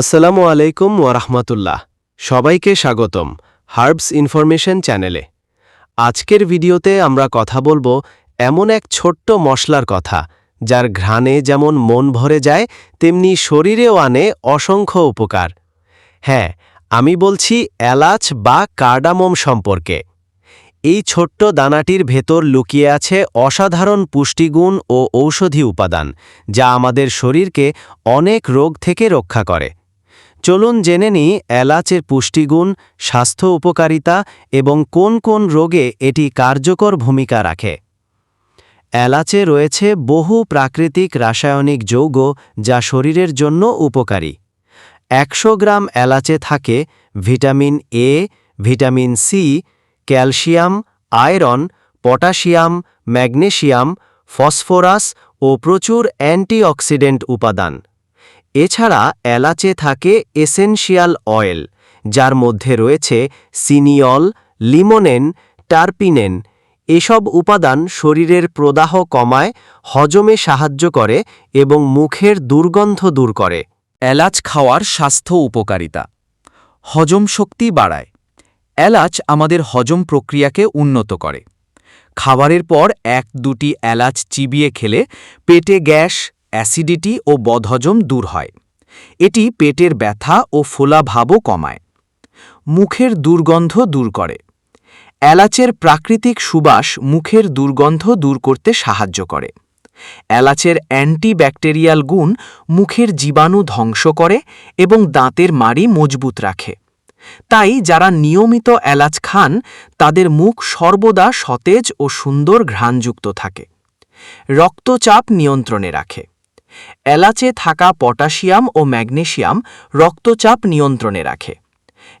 আসসালামু আলাইকুম ওয়ারাহমাতুল্লাহ সবাইকে স্বাগতম হার্বস ইনফরমেশন চ্যানেলে। আজকের ভিডিওতে আমরা কথা বলব এমন এক ছোট্ট মশলার কথা, যার ঘ্রাণে যেমন মন ভরে যায়, তেমনি শরীরেও আনে অসংখ্য উপকার। হ্যাঁ আমি বলছি এলাচ বা কার্ডামম সম্পর্কে। এই ছোট্ট দানাটির ভেতর লুকিয়ে আছে অসাধারণ পুষ্টিগুণ ও ঔষধি উপাদান, যা আমাদের শরীরকে অনেক রোগ থেকে রক্ষা করে। চলুন জেনে নিই এলাচের পুষ্টিগুণ, স্বাস্থ্য উপকারিতা এবং কোন কোন রোগে এটি কার্যকর ভূমিকা রাখে। এলাচে রয়েছে বহু প্রাকৃতিক রাসায়নিক যৌগ যা শরীরের জন্য উপকারী। একশো গ্রাম এলাচে থাকে vitamin A vitamin C calcium, iron, potassium magnesium phosphorus ও প্রচুর অ্যান্টিঅক্সিডেন্ট উপাদান। এছাড়া এলাচে থাকে এসেনশিয়াল অয়েল, যার মধ্যে রয়েছে সিনিয়ল, লিমোনেন, টার্পিনেন। এসব উপাদান শরীরের প্রদাহ কমায়, হজমে সাহায্য করে এবং মুখের দুর্গন্ধ দূর করে। এলাচ খাওয়ার স্বাস্থ্য উপকারিতা। হজম শক্তি বাড়ায়। এলাচ আমাদের হজম প্রক্রিয়াকে উন্নত করে। খাবারের পর এক দুটি এলাচ চিবিয়ে খেলে পেটে গ্যাস অ্যাসিডিটি ও বদহজম দূর হয়। এটি পেটের ব্যথা ও ফোলাভাবও কমায়। মুখের দুর্গন্ধ দূর করে। এলাচের প্রাকৃতিক সুবাস মুখের দুর্গন্ধ দূর করতে সাহায্য করে। এলাচের অ্যান্টিব্যাকটেরিয়াল গুণ মুখের জীবাণু ধ্বংস করে এবং দাঁতের মাড়ি মজবুত রাখে। তাই যারা নিয়মিত এলাচ খান, তাদের মুখ সর্বদা সতেজ ও সুন্দর ঘ্রাণযুক্ত থাকে। রক্তচাপ নিয়ন্ত্রণে রাখে। এলাচে থাকা পটাশিয়াম ও ম্যাগনেসিয়াম রক্তচাপ নিয়ন্ত্রণে রাখে।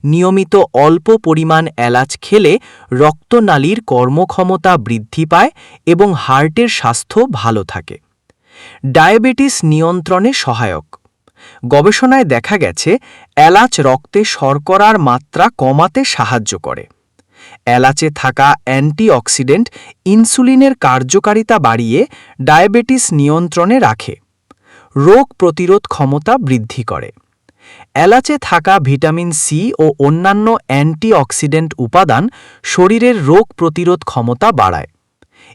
নিয়মিত অল্প পরিমাণ এলাচ খেলে রক্তনালীর কর্মক্ষমতা বৃদ্ধি পায় এবং হার্টের স্বাস্থ্য ভালো থাকে। ডায়াবেটিস নিয়ন্ত্রণে সহায়ক। গবেষণায় দেখা গেছে, এলাচ রক্তে শর্করার মাত্রা কমাতে সাহায্য করে। এলাচে থাকা অ্যান্টিঅক্সিডেন্ট ইনসুলিনের কার্যকারিতা বাড়িয়ে ডায়াবেটিস নিয়ন্ত্রণে রাখে। রোগ প্রতিরোধ ক্ষমতা বৃদ্ধি করে। এলাচে থাকা ভিটামিন সি ও অন্যান্য অ্যান্টিঅক্সিডেন্ট উপাদান শরীরের রোগ প্রতিরোধ ক্ষমতা বাড়ায়।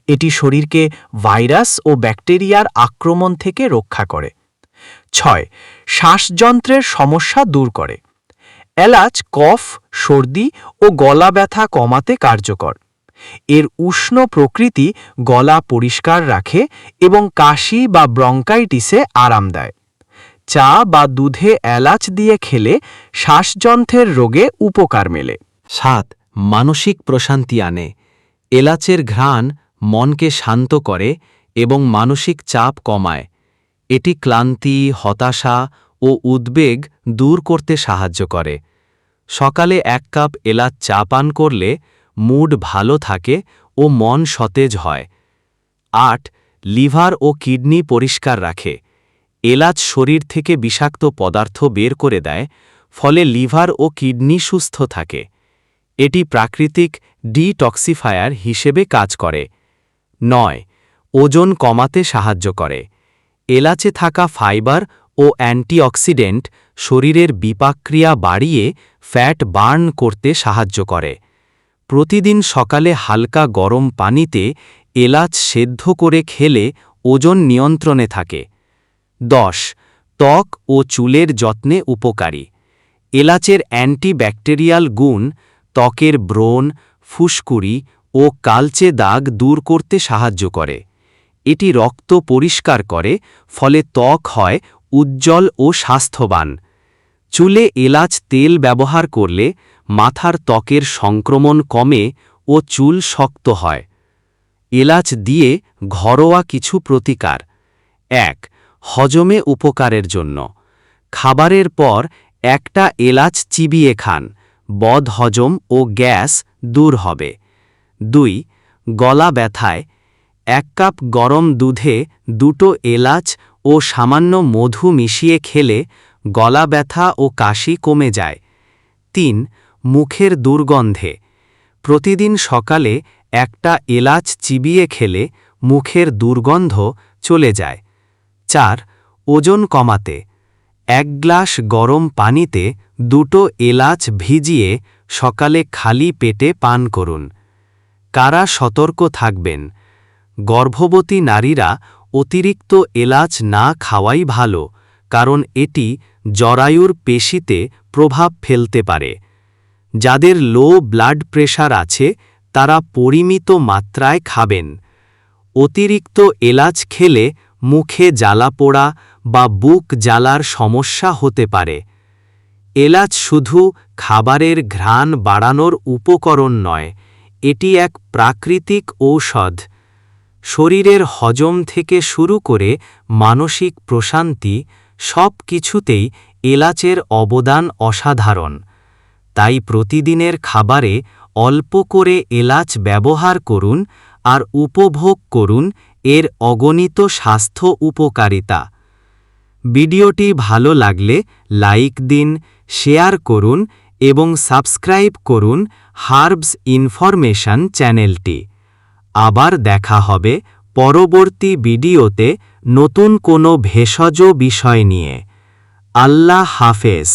এটি শরীরকে ভাইরাস ও ব্যাকটেরিয়ার আক্রমণ থেকে রক্ষা করে। ছয়, শ্বাসযন্ত্রের সমস্যা দূর করে। এলাচ, কফ, সর্দি ও গলা ব্যথা কমাতে কার্যকর। এর উষ্ণ প্রকৃতি গলা পরিষ্কার রাখে এবং কাশি বা ব্রঙ্কাইটিসে আরাম দেয়। চা বা দুধে এলাচ দিয়ে খেলে শ্বাসযন্ত্রের রোগে উপকার মেলে। সাত মানসিক প্রশান্তি আনে। এলাচের ঘ্রাণ মনকে শান্ত করে এবং মানসিক চাপ কমায়। এটি ক্লান্তি, হতাশা ও উদ্বেগ দূর করতে সাহায্য করে। সকালে এক কাপ এলাচ চা পান করলে মুড ভালো থাকে ও মন সতেজ হয়। আট, লিভার ও কিডনি পরিষ্কার রাখে। এলাচ শরীর থেকে বিষাক্ত পদার্থ বের করে দেয়, ফলে লিভার ও কিডনি সুস্থ থাকে। এটি প্রাকৃতিক ডিটক্সিফায়ার হিসেবে কাজ করে। নয়, ওজন কমাতে সাহায্য করে। এলাচে থাকা ফাইবার ও অ্যান্টিঅক্সিডেন্ট শরীরের বিপাক্রিয়া বাড়িয়ে ফ্যাট বার্ন করতে সাহায্য করে। প্রতিদিন সকালে হালকা গরম পানিতে এলাচ সেদ্ধ করে খেলে ওজন নিয়ন্ত্রণে থাকে। দশ, ত্বক ও চুলের যত্নে উপকারী। এলাচের অ্যান্টিব্যাকটেরিয়াল গুণ ত্বকের ব্রণ, ফুসকুড়ি ও কালচে দাগ দূর করতে সাহায্য করে। এটি রক্ত পরিষ্কার করে, ফলে ত্বক হয় উজ্জ্বল ও স্বাস্থ্যবান। চুলে এলাচ তেল ব্যবহার করলে মাথার ত্বকের সংক্রমণ কমে ও চুল শক্ত হয়। এলাচ দিয়ে ঘরোয়া কিছু প্রতিকার। এক, হজমে উপকারের জন্য। খাবারের পর একটা এলাচ চিবিয়ে খান। বদ হজম ও গ্যাস দূর হবে। দুই, গলা ব্যথায়। এক কাপ গরম দুধে দুটো এলাচ ও সামান্য মধু মিশিয়ে খেলে গলা ব্যথা ও কাশি কমে যায়। তিন মুখের দুর্গন্ধে। প্রতিদিন সকালে একটা এলাচ চিবিয়ে খেলে মুখের দুর্গন্ধ চলে যায়। চার, ওজন কমাতে। এক গ্লাস গরম পানিতে দুটো এলাচ ভিজিয়ে সকালে খালি পেটে পান করুন। কারা সতর্ক থাকবেন? গর্ভবতী নারীরা অতিরিক্ত এলাচ না খাওয়াই ভালো, কারণ এটি জরায়ুর পেশিতে প্রভাব ফেলতে পারে। যাদের লো ব্লাড প্রেশার আছে, তারা পরিমিত মাত্রায় খাবেন। অতিরিক্ত এলাচ খেলে মুখে জ্বালা পোড়া বা বুক জ্বালার সমস্যা হতে পারে। এলাচ শুধু খাবারের ঘ্রাণ বাড়ানোর উপকরণ নয়, এটি এক প্রাকৃতিক ঔষধ। শরীরের হজম থেকে শুরু করে মানসিক প্রশান্তি সব কিছুতেই এলাচের অবদান অসাধারণ। তাই প্রতিদিনের খাবারে অল্প করে এলাচ ব্যবহার করুন আর উপভোগ করুন এর অগণিত স্বাস্থ্য উপকারিতা। ভিডিওটি ভালো লাগলে লাইক দিন, শেয়ার করুন এবং সাবস্ক্রাইব করুন হার্বস ইনফরমেশন চ্যানেলটি। আবার দেখা হবে পরবর্তী ভিডিওতে নতুন কোনো ভেষজ বিষয় নিয়ে। আল্লাহ হাফেজ।